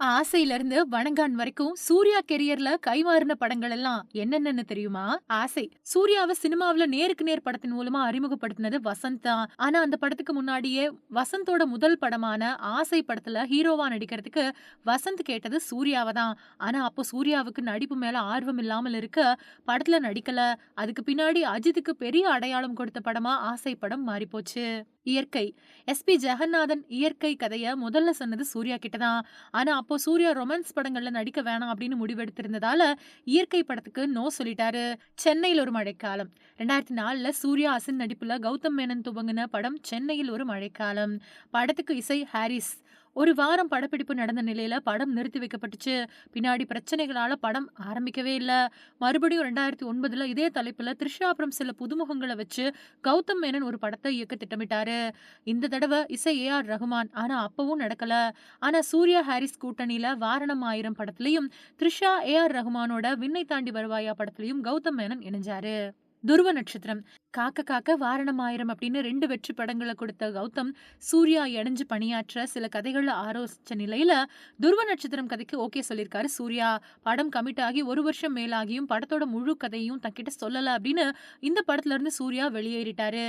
ஆசையில இருந்து வணங்கான் வரைக்கும் சூர்யா கெரியர்ல கைமாறின படங்கள் எல்லாம் என்னென்னு தெரியுமா? ஆசை. சூர்யாவை சினிமாவில நேருக்கு நேர் படத்தின் மூலமா அறிமுகப்படுத்தினது வசந்த் தான். ஆனா அந்த படத்துக்கு முன்னாடியே வசந்தோட முதல் படமான ஆசை படத்துல ஹீரோவா நடிக்கிறதுக்கு வசந்த் கேட்டது சூர்யாவை தான். ஆனா அப்போ சூர்யாவுக்கு நடிப்பு மேல ஆர்வம் இல்லாமல் இருக்க படத்துல நடிக்கல. அதுக்கு பின்னாடி அஜித்துக்கு பெரிய அடையாளம் கொடுத்த படமா ஆசை படம் மாறிப்போச்சு. இயற்கை. எஸ்பி ஜெகநாதன் இயற்கை கதைய முதல்ல சொன்னது சூர்யா கிட்ட தான் ஆனா அப்போ சூர்யா ரொமான்ஸ் படங்கள்ல நடிக்க வேணாம் அப்படின்னு முடிவெடுத்திருந்ததால இயற்கை படத்துக்கு நோ சொல்லிட்டாரு. சென்னையில் ஒரு மழைக்காலம். ரெண்டாயிரத்தி நாலுல சூர்யா அசின் நடிப்புல கௌதம் மேனன் துவங்கின படம் சென்னையில் ஒரு மழைக்காலம். படத்துக்கு இசை ஹாரிஸ். ஒரு வாரம் படப்பிடிப்பு நடந்த நிலையில படம் நிறுத்தி வைக்கப்பட்டுச்சு. பின்னாடி பிரச்சனைகளால படம் ஆரம்பிக்கவே இல்லை. மறுபடியும் ரெண்டாயிரத்தி ஒன்பதுல இதே தலைப்புல த்ரிஷா அப்புறம் சில புதுமுகங்களை வச்சு கௌதம் மேனன் ஒரு படத்தை இயக்க திட்டமிட்டாரு. இந்த தடவை இசை ஏ ஆர் ரகுமான். ஆனா அப்பவும் நடக்கல. ஆனா சூர்யா ஹாரிஸ் கூட்டணியில வாரணம் ஆயிரம் படத்திலையும் த்ரிஷா ஏ ஆர் ரகுமானோட விண்ணை தாண்டி வருவாயா படத்திலையும் கௌதம் மேனன் இணைஞ்சாரு. துருவ நட்சத்திரம். காக்க காக்க வாரணம் ஆயிரம் அப்படின்னு ரெண்டு வெற்றி படங்களை கொடுத்த கௌதம் சூர்யா இணைஞ்சு பணியாற்ற சில கதைகளை ஆரோசிச்ச நிலையில துருவ நட்சத்திரம் கதைக்கு ஓகே சொல்லியிருக்காரு சூர்யா. படம் கமிட் ஆகி ஒரு வருஷம் மேலாகியும் படத்தோட முழு கதையும் தங்கிட்ட சொல்லல அப்படின்னு இந்த படத்துல இருந்து சூர்யா வெளியேறிட்டாரு.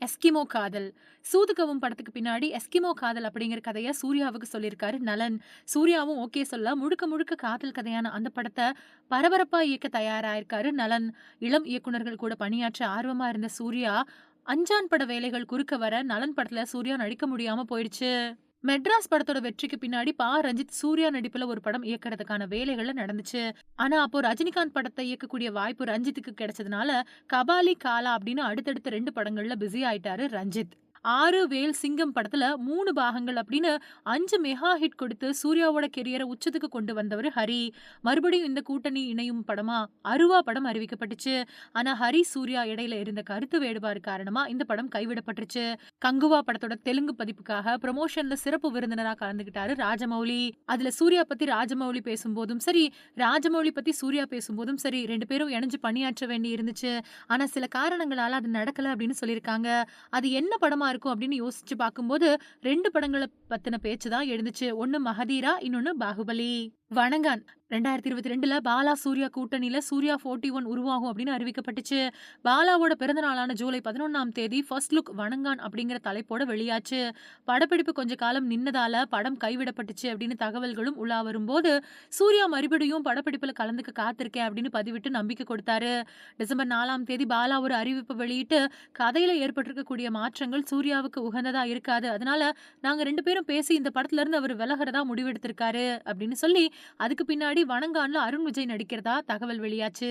எஸ்கிமோ காதல். சூதுகவும் படத்துக்கு பின்னாடி எஸ்கிமோ காதல் அப்படிங்கிற கதையை சூர்யாவுக்கு சொல்லியிருக்காரு நலன். சூர்யாவும் ஓகே சொல்ல முழுக்க முழுக்க காதல் கதையான அந்த படத்தை பரபரப்பா இயக்க தயாராயிருக்காரு நலன். இளம் இயக்குனர்கள் கூட பணியாற்ற ஆர்வமா இருந்த சூர்யா அஞ்சான் பட வேலைகள் குறுக்க வர நலன் படத்துல சூர்யா நடிக்க முடியாம போயிடுச்சு. மெட்ராஸ் படத்தோட வெற்றிக்கு பின்னாடி பா. ரஞ்சித் சூர்யா நடிப்புல ஒரு படம் இயக்கிறதுக்கான வேலைகள்ல நடந்துச்சு. ஆனா அப்போ ரஜினிகாந்த் படத்தை இயக்கக்கூடிய வாய்ப்பு ரஞ்சித்துக்கு கிடைச்சதுனால கபாலி காலா அப்படின்னு அடுத்தடுத்த ரெண்டு படங்கள்ல பிஸி ஆயிட்டாரு ரஞ்சித். ஆறு வேல் சிங்கம் படத்துல மூணு பாகங்கள் அப்படின்னு அஞ்சு மெகா ஹிட் கொடுத்து சூர்யாவோட கெரியரை உச்சத்துக்கு கொண்டு வந்தவர் ஹரி. மறுபடியும் இந்த கூட்டணி இணையும் படமா அருவா படம் அறிவிக்கப்பட்டுச்சு. ஆனா ஹரி சூர்யா இடையில இருந்த கருத்து வேறுபாடு காரணமா இந்த படம் கைவிடப்பட்டுருச்சு. கங்குவா படத்தோட தெலுங்கு பதிப்புக்காக ப்ரமோஷன்ல சிறப்பு விருந்தினரா கலந்துகிட்டாரு ராஜமௌலி. அதுல சூர்யா பத்தி ராஜமௌலி பேசும்போதும் சரி ராஜமௌலி பத்தி சூர்யா பேசும்போதும் சரி ரெண்டு பேரும் இணைஞ்சு பணியாற்ற வேண்டி இருந்துச்சு. ஆனா சில காரணங்களால அது நடக்கல அப்படின்னு சொல்லியிருக்காங்க. அது என்ன படமா இருக்கும் அப்படின்னு யோசிச்சு பார்க்கும்போது ரெண்டு படங்களை பத்தின பேச்சு தான் எழுந்துச்சு. ஒன்னு மகதீரா இன்னொன்னு பாகுபலி. வணங்கான். ரெண்டாயிரத்தி இருபத்தி ரெண்டுல பாலா சூர்யா கூட்டணியில சூர்யா ஃபோர்ட்டி ஒன் உருவாகும் அப்படின்னு அறிவிக்கப்பட்டுச்சு. பாலாவோட பிறந்த நாளான ஜூலை பதினொன்னாம் தேதி ஃபர்ஸ்ட் லுக் வணங்கான் அப்படிங்கிற தலைப்போட வெளியாச்சு. படப்பிடிப்பு கொஞ்ச காலம் நின்னதால படம் கைவிடப்பட்டுச்சு அப்படின்னு தகவல்களும் உலா வரும்போது சூர்யா மறுபடியும் படப்பிடிப்புல கலந்துக்க காத்திருக்கேன் அப்படின்னு பதிவிட்டு நம்பிக்கை கொடுத்தாரு. டிசம்பர் நாலாம் தேதி பாலா ஒரு அறிவிப்பு வெளியிட்டு கதையில ஏற்பட்டிருக்கக்கூடிய மாற்றங்கள் சூர்யாவுக்கு உகந்ததா இருக்காது. அதனால நாங்க ரெண்டு பேரும் பேசி இந்த படத்துல இருந்து அவர் விலகிறதா முடிவெடுத்திருக்காரு அப்படின்னு சொல்லி அதுக்கு பின்னாடி வணங்கான்ல அருண் விஜய் நடிக்கிறதா தகவல் வெளியாச்சு.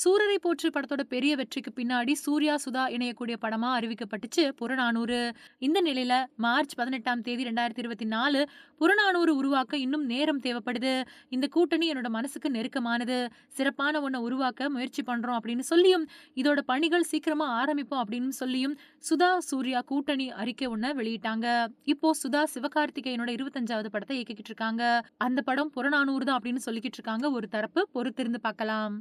சூரரை போற்று படத்தோட பெரிய வெற்றிக்கு பின்னாடி சூர்யா சுதா இணையக்கூடிய படமா அறிவிக்கப்பட்டுச்சு புறநானூறு. இந்த நிலையில மார்ச் பதினெட்டாம் தேதி ரெண்டாயிரத்தி இருபத்தி நாலு புறநானூறு உருவாக்க இன்னும் நேரம் தேவைப்படுது. இந்த கூட்டணி என்னோட மனசுக்கு நெருக்கமானது. சிறப்பான ஒன்றை உருவாக்க முயற்சி பண்றோம் அப்படின்னு சொல்லியும் இதோட பணிகள் சீக்கிரமா ஆரம்பிப்போம் அப்படின்னு சொல்லியும் சுதா சூர்யா கூட்டணி அறிக்கை ஒன்ன வெளியிட்டாங்க. இப்போ சுதா சிவகார்த்திகேயனோட இருபத்தஞ்சாவது படத்தை இயக்கிக்கிட்டு இருக்காங்க. அந்த படம் புறநானூறு தான் அப்படின்னு சொல்லிக்கிட்டு இருக்காங்க. ஒரு தரப்பு பொறுத்திருந்து பார்க்கலாம்.